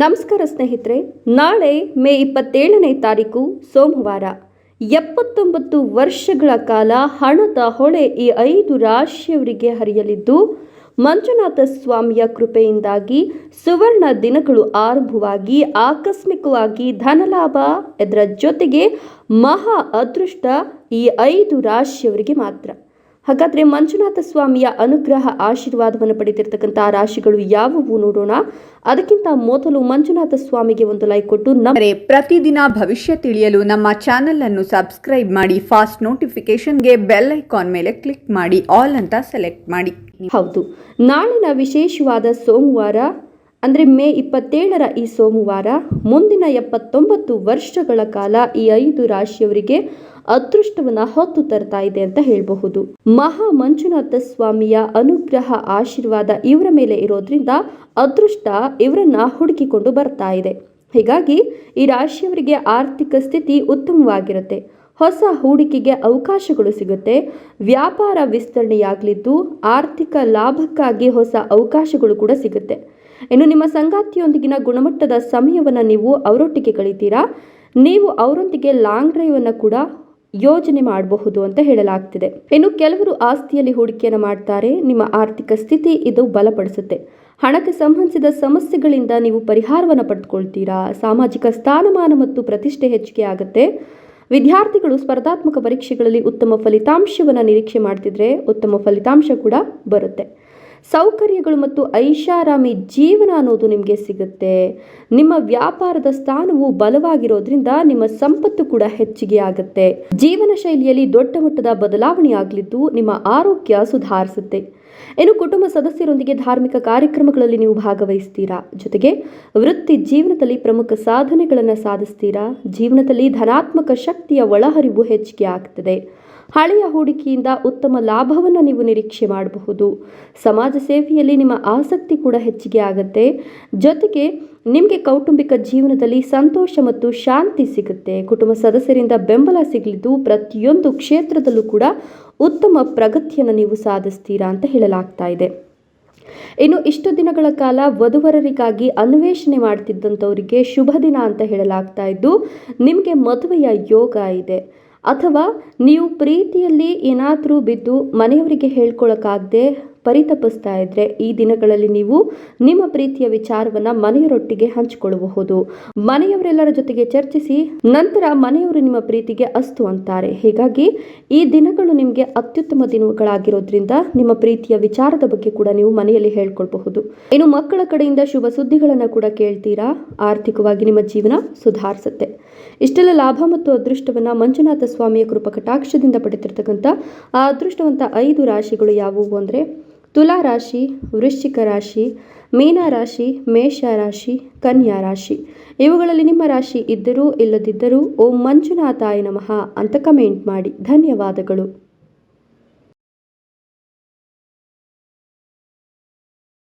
ನಮಸ್ಕಾರ ಸ್ನೇಹಿತರೆ, ನಾಳೆ ಮೇ ಇಪ್ಪತ್ತೇಳನೇ ತಾರೀಕು ಸೋಮವಾರ. ಎಪ್ಪತ್ತೊಂಬತ್ತು ವರ್ಷಗಳ ಕಾಲ ಹಣದ ಹೊಳೆ ಈ ಐದು ರಾಶಿಯವರಿಗೆ ಹರಿಯಲಿದ್ದು, ಮಂಜುನಾಥ ಸ್ವಾಮಿಯ ಕೃಪೆಯಿಂದಾಗಿ ಸುವರ್ಣ ದಿನಗಳು ಆರಂಭವಾಗಿ ಆಕಸ್ಮಿಕವಾಗಿ ಧನಲಾಭ ಇದರ ಜೊತೆಗೆ ಮಹಾ ಅದೃಷ್ಟ ಈ ಐದು ರಾಶಿಯವರಿಗೆ ಮಾತ್ರ. ಹಾಗಾದ್ರೆ ಮಂಜುನಾಥ ಸ್ವಾಮಿಯ ಅನುಗ್ರಹ ಆಶೀರ್ವಾದವನ್ನು ಪಡೆದಿರ್ತಕ್ಕಂಥ ರಾಶಿಗಳು ಯಾವುವು ನೋಡೋಣ. ಅದಕ್ಕಿಂತ ಮೊದಲು ಮಂಜುನಾಥ ಸ್ವಾಮಿಗೆ ಒಂದು ಲೈಕ್ ಕೊಟ್ಟು ನಮ್ಮ ಪ್ರತಿದಿನ ಭವಿಷ್ಯ ತಿಳಿಯಲು ನಮ್ಮ ಚಾನೆಲ್ ಅನ್ನು ಸಬ್ಸ್ಕ್ರೈಬ್ ಮಾಡಿ ಫಾಸ್ಟ್ ನೋಟಿಫಿಕೇಶನ್ಗೆ ಬೆಲ್ ಐಕಾನ್ ಮೇಲೆ ಕ್ಲಿಕ್ ಮಾಡಿ ಆಲ್ ಅಂತ ಸೆಲೆಕ್ಟ್ ಮಾಡಿ. ಹೌದು. ನಾಳಿನ ವಿಶೇಷವಾದ ಸೋಮವಾರ ಅಂದರೆ ಮೇ ಇಪ್ಪತ್ತೇಳರ ಈ ಸೋಮವಾರ ಮುಂದಿನ ಎಪ್ಪತ್ತೊಂಬತ್ತು ವರ್ಷಗಳ ಕಾಲ ಈ ಐದು ರಾಶಿಯವರಿಗೆ ಅದೃಷ್ಟವನ್ನು ಹೊತ್ತು ತರ್ತಾ ಇದೆ ಅಂತ ಹೇಳಬಹುದು. ಮಹಾ ಮಂಜುನಾಥ ಸ್ವಾಮಿಯ ಅನುಗ್ರಹ, ಆಶೀರ್ವಾದ ಇವರ ಮೇಲೆ ಇರೋದ್ರಿಂದ ಅದೃಷ್ಟ ಇವರನ್ನ ಹುಡುಕಿಕೊಂಡು ಬರ್ತಾ ಇದೆ. ಹೀಗಾಗಿ ಈ ರಾಶಿಯವರಿಗೆ ಆರ್ಥಿಕ ಸ್ಥಿತಿ ಉತ್ತಮವಾಗಿರುತ್ತೆ. ಹೊಸ ಹೂಡಿಕೆಗೆ ಅವಕಾಶಗಳು ಸಿಗುತ್ತೆ. ವ್ಯಾಪಾರ ವಿಸ್ತರಣೆಯಾಗಲಿದ್ದು ಆರ್ಥಿಕ ಲಾಭಕ್ಕಾಗಿ ಹೊಸ ಅವಕಾಶಗಳು ಕೂಡ ಸಿಗುತ್ತೆ. ಇನ್ನು ನಿಮ್ಮ ಸಂಗಾತಿಯೊಂದಿಗಿನ ಗುಣಮಟ್ಟದ ಸಮಯವನ್ನು ನೀವು ಅವರೊಟ್ಟಿಗೆ ಕಳಿತೀರಾ? ನೀವು ಅವರೊಂದಿಗೆ ಲಾಂಗ್ ಡ್ರೈವನ್ನು ಕೂಡ ಯೋಜನೆ ಮಾಡಬಹುದು ಅಂತ ಹೇಳಲಾಗ್ತಿದೆ. ಇನ್ನು ಕೆಲವರು ಆಸ್ತಿಯಲ್ಲಿ ಹೂಡಿಕೆಯನ್ನು ಮಾಡ್ತಾರೆ, ನಿಮ್ಮ ಆರ್ಥಿಕ ಸ್ಥಿತಿ ಇದು ಬಲಪಡಿಸುತ್ತೆ. ಹಣಕ್ಕೆ ಸಂಬಂಧಿಸಿದ ಸಮಸ್ಯೆಗಳಿಂದ ನೀವು ಪರಿಹಾರವನ್ನು ಪಡೆದುಕೊಳ್ತೀರಾ ಸಾಮಾಜಿಕ ಸ್ಥಾನಮಾನ ಮತ್ತು ಪ್ರತಿಷ್ಠೆ ಹೆಚ್ಚಿಗೆ ಆಗುತ್ತೆ. ವಿದ್ಯಾರ್ಥಿಗಳು ಸ್ಪರ್ಧಾತ್ಮಕ ಪರೀಕ್ಷೆಗಳಲ್ಲಿ ಉತ್ತಮ ಫಲಿತಾಂಶವನ್ನು ನಿರೀಕ್ಷೆ ಮಾಡ್ತಿದ್ರೆ ಉತ್ತಮ ಫಲಿತಾಂಶ ಕೂಡ ಬರುತ್ತೆ. ಸೌಕರ್ಯಗಳು ಮತ್ತು ಐಷಾರಾಮಿ ಜೀವನ ಅನ್ನೋದು ನಿಮಗೆ ಸಿಗುತ್ತೆ. ನಿಮ್ಮ ವ್ಯಾಪಾರದ ಸ್ಥಾನವು ಬಲವಾಗಿರೋದ್ರಿಂದ ನಿಮ್ಮ ಸಂಪತ್ತು ಕೂಡ ಹೆಚ್ಚಿಗೆ ಆಗುತ್ತೆ. ಜೀವನ ಶೈಲಿಯಲ್ಲಿ ದೊಡ್ಡ ಮಟ್ಟದ ಬದಲಾವಣೆ ಆಗಲಿದ್ದು ನಿಮ್ಮ ಆರೋಗ್ಯ ಸುಧಾರಿಸುತ್ತೆ. ಇನ್ನು ಕುಟುಂಬ ಸದಸ್ಯರೊಂದಿಗೆ ಧಾರ್ಮಿಕ ಕಾರ್ಯಕ್ರಮಗಳಲ್ಲಿ ನೀವು ಭಾಗವಹಿಸ್ತೀರಾ? ಜೊತೆಗೆ ವೃತ್ತಿ ಜೀವನದಲ್ಲಿ ಪ್ರಮುಖ ಸಾಧನೆಗಳನ್ನು ಸಾಧಿಸ್ತೀರಾ? ಜೀವನದಲ್ಲಿ ಧನಾತ್ಮಕ ಶಕ್ತಿಯ ಒಳಹರಿವು ಹೆಚ್ಚಿಗೆ ಆಗ್ತದೆ. ಹಳೆಯ ಹೂಡಿಕೆಯಿಂದ ಉತ್ತಮ ಲಾಭವನ್ನು ನೀವು ನಿರೀಕ್ಷೆ ಮಾಡಬಹುದು. ಸಮಾಜ ಸೇವೆಯಲ್ಲಿ ನಿಮ್ಮ ಆಸಕ್ತಿ ಕೂಡ ಹೆಚ್ಚಿಗೆ ಆಗುತ್ತೆ. ಜೊತೆಗೆ ನಿಮಗೆ ಕೌಟುಂಬಿಕ ಜೀವನದಲ್ಲಿ ಸಂತೋಷ ಮತ್ತು ಶಾಂತಿ ಸಿಗುತ್ತೆ. ಕುಟುಂಬ ಸದಸ್ಯರಿಂದ ಬೆಂಬಲ ಸಿಗಲಿದ್ದು ಪ್ರತಿಯೊಂದು ಕ್ಷೇತ್ರದಲ್ಲೂ ಕೂಡ ಉತ್ತಮ ಪ್ರಗತಿಯನ್ನು ನೀವು ಸಾಧಿಸ್ತೀರಾ ಅಂತ ಹೇಳಲಾಗ್ತಾ ಇದೆ. ಇನ್ನು ಇಷ್ಟು ದಿನಗಳ ಕಾಲ ವಧುವರರಿಗಾಗಿ ಅನ್ವೇಷಣೆ ಮಾಡ್ತಿದ್ದಂಥವರಿಗೆ ಶುಭ ದಿನ ಅಂತ ಹೇಳಲಾಗ್ತಾ ಇದ್ದು, ನಿಮಗೆ ಮದುವೆಯ ಯೋಗ ಇದೆ. ಅಥವಾ ನೀವು ಪ್ರೀತಿಯಲ್ಲಿ ಏನಾದರೂ ಬಿದ್ದು ಮನೆಯವರಿಗೆ ಹೇಳ್ಕೊಳಕ್ಕಾಗದೆ ಪರಿತಪಿಸ್ತಾ ಇದ್ರೆ ಈ ದಿನಗಳಲ್ಲಿ ನೀವು ನಿಮ್ಮ ಪ್ರೀತಿಯ ವಿಚಾರವನ್ನ ಮನೆಯವರೊಟ್ಟಿಗೆ ಹಂಚಿಕೊಳ್ಳಬಹುದು. ಮನೆಯವರೆಲ್ಲರ ಜೊತೆಗೆ ಚರ್ಚಿಸಿ ನಂತರ ಮನೆಯವರು ನಿಮ್ಮ ಪ್ರೀತಿಗೆ ಅಸ್ತು ಅಂತಾರೆ. ಹೀಗಾಗಿ ಈ ದಿನಗಳು ನಿಮಗೆ ಅತ್ಯುತ್ತಮ ದಿನಗಳಾಗಿರೋದ್ರಿಂದ ನಿಮ್ಮ ಪ್ರೀತಿಯ ವಿಚಾರದ ಬಗ್ಗೆ ಕೂಡ ನೀವು ಮನೆಯಲ್ಲಿ ಹೇಳ್ಕೊಳ್ಬಹುದು. ಇನ್ನು ಮಕ್ಕಳ ಕಡೆಯಿಂದ ಶುಭ ಸುದ್ದಿಗಳನ್ನು ಕೂಡ ಕೇಳ್ತೀರಾ? ಆರ್ಥಿಕವಾಗಿ ನಿಮ್ಮ ಜೀವನ ಸುಧಾರಿಸುತ್ತೆ. ಇಷ್ಟೆಲ್ಲ ಲಾಭ ಮತ್ತು ಅದೃಷ್ಟವನ್ನ ಮಂಜುನಾಥ ಸ್ವಾಮಿಯ ಕೃಪಕಟಾಕ್ಷದಿಂದ ಪಡೆದಿರ್ತಕ್ಕಂಥ ಆ ಅದೃಷ್ಟವಂತ ಐದು ರಾಶಿಗಳು ಯಾವುವು ಅಂದರೆ ತುಲಾ ರಾಶಿ, ವೃಶ್ಚಿಕ ರಾಶಿ, ಮೀನ ರಾಶಿ, ಮೇಷ ರಾಶಿ, ಕನ್ಯಾ ರಾಶಿ. ಇವುಗಳಲ್ಲಿ ನಿಮ್ಮ ರಾಶಿ ಇದ್ದರೂ ಇಲ್ಲದಿದ್ದರೂ ಓಂ ಮಂಜುನಾಥಾಯ ನಮಃ ಅಂತ ಕಮೆಂಟ್ ಮಾಡಿ. ಧನ್ಯವಾದಗಳು.